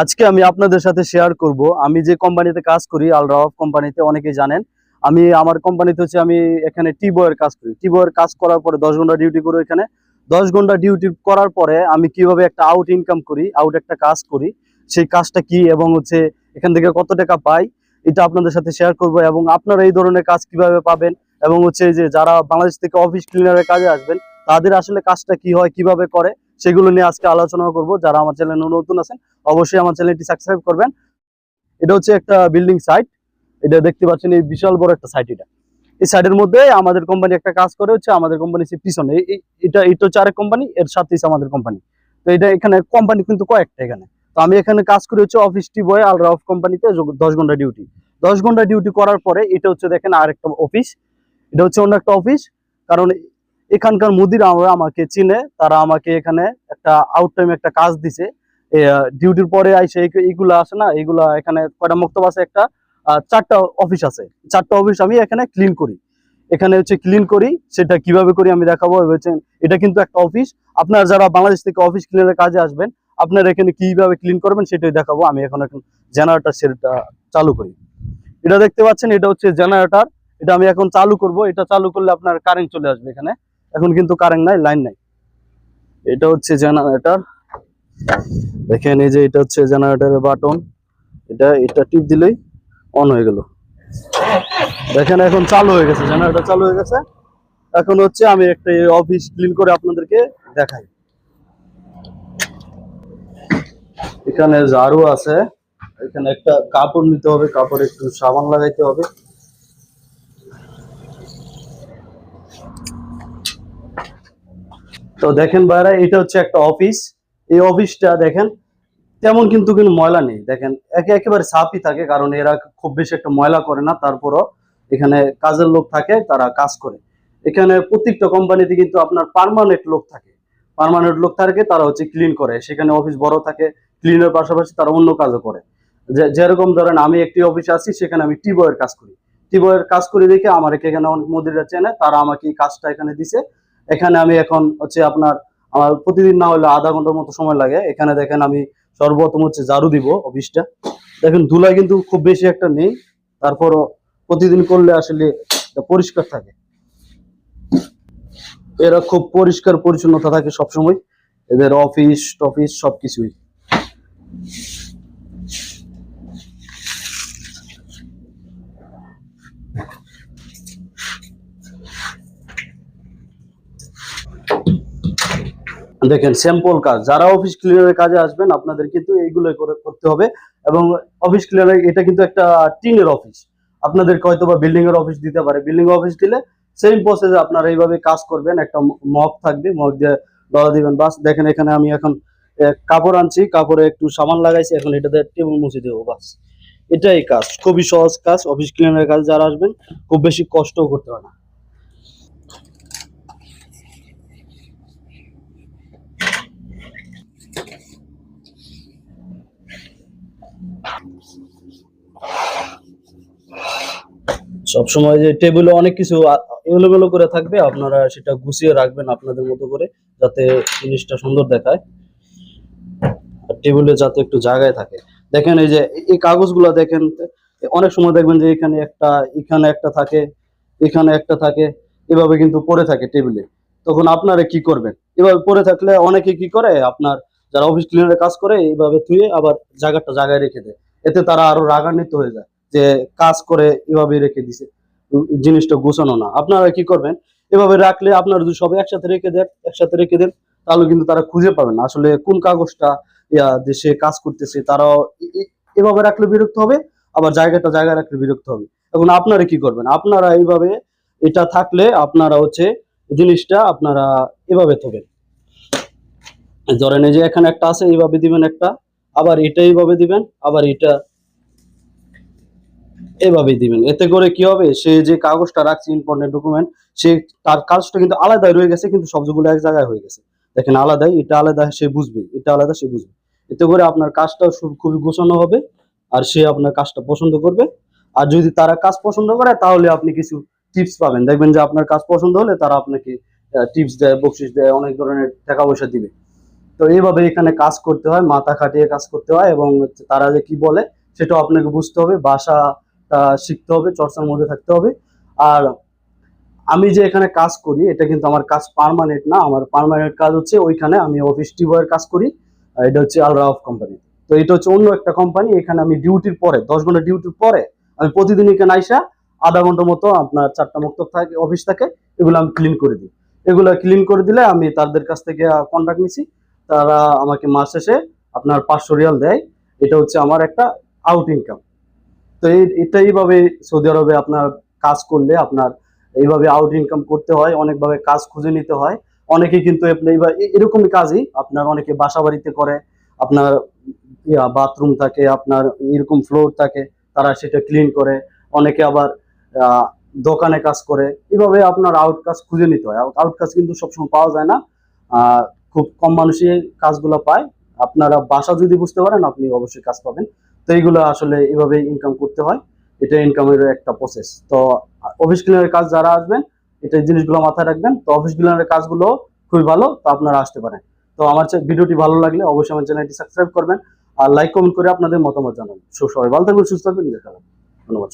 আজকে আমি আপনাদের সাথে শেয়ার করব। আমি যে কোম্পানিতে কাজ করি আলরাফ কোম্পানিতে অনেকেই জানেন। আমি, আমার কোম্পানিতে হচ্ছে আমি এখানে টি বয়ের কাজ করি। টি বয়ের কাজ করার পরে দশ ঘণ্টা ডিউটি করি এখানে। দশ ঘণ্টা ডিউটি করার পরে আমি কীভাবে একটা আউট ইনকাম করি আউট একটা কাজ করি, সেই কাজটা কি এবং হচ্ছে এখান থেকে কত টাকা পাই, এটা আপনাদের সাথে শেয়ার করব এবং আপনারা এই ধরনের কাজ কীভাবে পাবেন এবং হচ্ছে যে যারা বাংলাদেশ থেকে অফিস ক্লিনারের কাজে আসবেন, তাদের আসলে কাজটা কি হয়, কীভাবে করে সেগুলো নিয়ে আজকে আলোচনা করব। যারা আমার চ্যানেলে নতুন আছেন, অবশ্যই আমার চ্যানেলটি সাবস্ক্রাইব করবেন। এটা হচ্ছে একটা বিল্ডিং সাইট এটা দেখতে পাচ্ছেন, এই বিশাল বড় একটা সাইট এটা। এই সাইডের মধ্যে আমাদের কোম্পানি একটা কাজ করে, হচ্ছে আমাদের কোম্পানি সে পিছনে। এটা এটা হচ্ছে আরেক কোম্পানি এর সাথে আমাদের কোম্পানি তো এটা এখানে কোম্পানি কিন্তু কয়েকটা এখানে। তো আমি এখানে কাজ করি হচ্ছে অফিস টি বয় আলরা অফ কোম্পানিতে দশ ঘণ্টা ডিউটি দশ ঘণ্টা ডিউটি করার পরে এটা হচ্ছে দেখেন আরেকটা অফিস এটা হচ্ছে অন্য একটা অফিস কারণ এখানকার মুদির আমাকে চিনে, তারা আমাকে এখানে একটা আউট টাইম একটা কাজ দিছে। ডিউটির পরে আইসে এই- এইগুলা আছে না, এইগুলা এখানে কয়টা মক্তব আছে একটা চারটা অফিস আছে। চারটা অফিস আমি এখানে ক্লিন করি। এখানে হচ্ছে ক্লিন করি, সেটা কীভাবে করি আমি দেখাবো হচ্ছে এটা কিন্তু একটা অফিস আপনার যারা বাংলাদেশ থেকে অফিস ক্লিনের কাজে আসবেন, আপনারা এখানে কীভাবে ক্লিন করবেন সেটাই দেখাবো। আমি এখন এখন জেনারেটর সেটটা চালু করি। এটা দেখতে পাচ্ছেন, এটা হচ্ছে জেনারেটর এটা আমি এখন চালু করব। এটা চালু করলে আপনার কারেন্ট চলে আসবে এখানে। এখন কিন্তু কারেন্ট নাই লাইন নাই। এটা হচ্ছে জেনারেটর দেখেন এই যে এটা হচ্ছে জেনারেটরের বাটন এটা এটা টিপ দিলেই অন হয়ে গেল। দেখেন এখন চালু হয়ে গেছে জেনারেটর চালু হয়ে গেছে। এখন হচ্ছে আমি একটা অফিস ক্লিন করে আপনাদেরকে দেখাই। এখানে ঝাড়ু আছে, এখানে একটা কাপড় নিতে হবে, কাপড় একটু সাবান লাগাইতে হবে। তো দেখেন বাইরে এটা হচ্ছে একটা অফিস এই অফিসটা দেখেন, তেমন কিন্তু কিন্তু ময়লা নেই। দেখেন, একে একেবারে সাফই থাকে, কারণ এরা খুব বেশি একটা ময়লা করে না। তারপরও এখানে কাজের লোক থাকে, তারা কাজ করে। এখানে প্রত্যেকটা কোম্পানিতে কিন্তু আপনার পার্মানেন্ট লোক থাকে। পার্মানেন্ট লোক থাকে, তারা হচ্ছে ক্লিন করে। সেখানে অফিস বড় থাকে ক্লিনের পাশাপাশি তারা অন্য কাজও করে। যেরকম ধরেন, আমি একটি অফিসে আছি, সেখানে আমি টি বয়ের কাজ করি। টি বয়ের কাজ করে দেখে আমার এখানে অনেক মদিরা চেনে, তারা আমাকে এই কাজটা এখানে দিছে। এখানে আমি এখন হচ্ছে আপনার, আমার প্রতিদিন না হলে আধা ঘণ্টার মতো সময় লাগে। এখানে দেখেন আমি সর্বপ্রথম হচ্ছে ঝাড়ু দিব অফিসটা। দেখেন ধুলা কিন্তু খুব বেশি একটা নেই। তারপরও প্রতিদিন করলে আসলে পরিষ্কার থাকে। এরা খুব পরিষ্কার পরিচ্ছন্নতা থাকে সবসময়। এদের অফিস, টফিস সবকিছুই। দেখেন স্যাম্পল কাজ। যারা অফিস ক্লিনারের কাজে আসবেন, আপনাদের কিন্তু এইগুলো করে করতে হবে। এবং অফিস ক্লিনার এটা কিন্তু একটা টিনের অফিস আপনাদেরকে হয়তো বা বিল্ডিং এর অফিস দিতে পারে। বিল্ডিং অফিস দিলে সেম প্রসেসে আপনারা এইভাবে কাজ করবেন। একটা মগ থাকবে মগ দিয়ে ডলা দিবেন। বাস, দেখেন এখানে আমি এখন কাপড় আনছি। কাপড়ে একটু সামান লাগাইছি। এখন এটাতে টেবিল মুছে দেবো, বাস। এটাই কাজ। খুবই সহজ কাজ। অফিস ক্লিনারের কাজ যারা আসবেন, খুব বেশি কষ্টও করতে হয় না। সবসময় যে টেবিলে অনেক কিছু এলোমেলো করে থাকবে, আপনারা সেটা গুছিয়ে রাখবেন আপনাদের মতো করে, যাতে জিনিসটা সুন্দর দেখায়। আর টেবিলে যাতে একটু জায়গায় থাকে। দেখেন এই যে, এই- এই কাগজগুলো দেখেন, অনেক সময় দেখবেন যে এখানে একটা এখানে একটা থাকে, এখানে একটা থাকে, এভাবে কিন্তু পড়ে থাকে টেবিলে তখন আপনারা কি করবেন? এভাবে পড়ে থাকলে অনেকে কি করে? আপনার যারা অফিস ক্লিনারের কাজ করে এইভাবে ধুয়ে আবার জায়গাটা জায়গায় রেখে দেয়। এতে তারা আরও রাগান্বিত হয়ে যায়। যে কাজ করে এভাবে রেখে দিছে। জিনিসটা গোছানো না। আপনারা কি করবেন? এভাবে রাখলে আপনারা যদি সবাই একসাথে রেখে দেন, একসাথে রেখে দেন, তাহলে কিন্তু তারা খুঁজে পাবেন না। আসলে কোন কাগজটা ইয়া দেশে কাজ করতেছে, তারাও এভাবে রাখলে বিরক্ত হবে, আবার জায়গাটা জায়গায় রাখলে বিরক্ত হবে। এখন আপনারা কি করবেন? আপনারা এইভাবে এটা থাকলে আপনারা হচ্ছে জিনিসটা আপনারা এভাবে থবেন। ধরেন এই যে এখানে একটা আছে, এইভাবে দিবেন একটা, আবার এটা এইভাবে দিবেন, আবার এটা এভাবে দিবেন। এতে করে কি হবে? সে যে কাগজটা রাখছে ইম্পর্টেন্ট ডকুমেন্ট সে তার কাজটা কিন্তু আলাদাই রয়ে গেছে, কিন্তু সবগুলো এক জায়গায় হয়ে গেছে। দেখেন আলাদাই, এটা আলাদা সে বুঝবে, এটা আলাদা সে বুঝবে। এতে করে আপনার কাজটা খুবই গোছানো হবে, আর সে আপনার কাজটা পছন্দ করবে। আর যদি তারা কাজ পছন্দ করে, তাহলে আপনি কিছু টিপস পাবেন। দেখবেন যে আপনার কাজ পছন্দ হলে তারা আপনাকে টিপস দেয় বকশিস দেয়, অনেক ধরনের টাকা পয়সা দিবে। তো এইভাবে এখানে কাজ করতে হয়, মাথা খাটিয়ে কাজ করতে হয়, এবং তারা যে কি বলে, সেটাও আপনাকে বুঝতে হবে। শিখতে হবে, চর্চার মধ্যে থাকতে হবে। আর আমি যে এখানে কাজ করি, এটা কিন্তু আমার কাজ পার্মানেন্ট না। আমার পার্মানেন্ট কাজ হচ্ছে ওইখানে আমি অফিস টিবয়ের কাজ করি। এটা হচ্ছে আলরাফ কোম্পানি তো। এটা হচ্ছে অন্য একটা কোম্পানি এখানে আমি ডিউটির পরে, দশ ঘণ্টা ডিউটির পরে আমি প্রতিদিন এখানে আইসা আধা ঘণ্টার মতো আপনার চারটা মুক্ত থাকে অফিস থাকে, এগুলো আমি ক্লিন করে দিই। এগুলো ক্লিন করে দিলে আমি তাদের কাছ থেকে কন্ট্রাক্ট নিছি। তারা আমাকে মাস শেষে আপনার পাঁচশো রিয়াল দেয়। এটা হচ্ছে আমার একটা আউট ইনকাম তো এটা এইভাবে সৌদি আরবে আপনার কাজ করলে আপনার এইভাবে আউট ইনকাম করতে হয়, অনেকভাবে কাজ খুঁজে নিতে হয়। অনেকে কিন্তু আপনি এইভাবে এ- এরকমই কাজই আপনার অনেকে বাসা বাড়িতে করে, আপনার বাথরুম থাকে, আপনার এরকম ফ্লোর থাকে, তারা সেটা ক্লিন করে। অনেকে আবার দোকানে কাজ করে। এভাবে আপনার আউট কাজ খুঁজে নিতে হয়। আউট কাজ কিন্তু সবসময় পাওয়া যায় না। খুব কম মানুষই কাজগুলো পায়। আপনারা বাসা যদি বুঝতে পারেন, আপনি অবশ্যই কাজ পাবেন। তো এইগুলো আসলে এভাবে ইনকাম করতে হয়। এটা ইনকামের একটা প্রসেস তো অফিস ক্লিনারের কাজ যারা আসবেন, এটা জিনিসগুলো মাথায় রাখবেন। তো অফিস ক্লিনারের কাজগুলো খুবই ভালো, তো আপনারা আসতে পারেন। তো আমার ভিডিওটি ভালো লাগলে অবশ্যই আমার চ্যানেলটি সাবস্ক্রাইব করবেন। আর লাইক কমেন্ট করে আপনাদের মতামত জানান সবাই ভালো থাকবেন, সুস্থ থাকবেন ধন্যবাদ।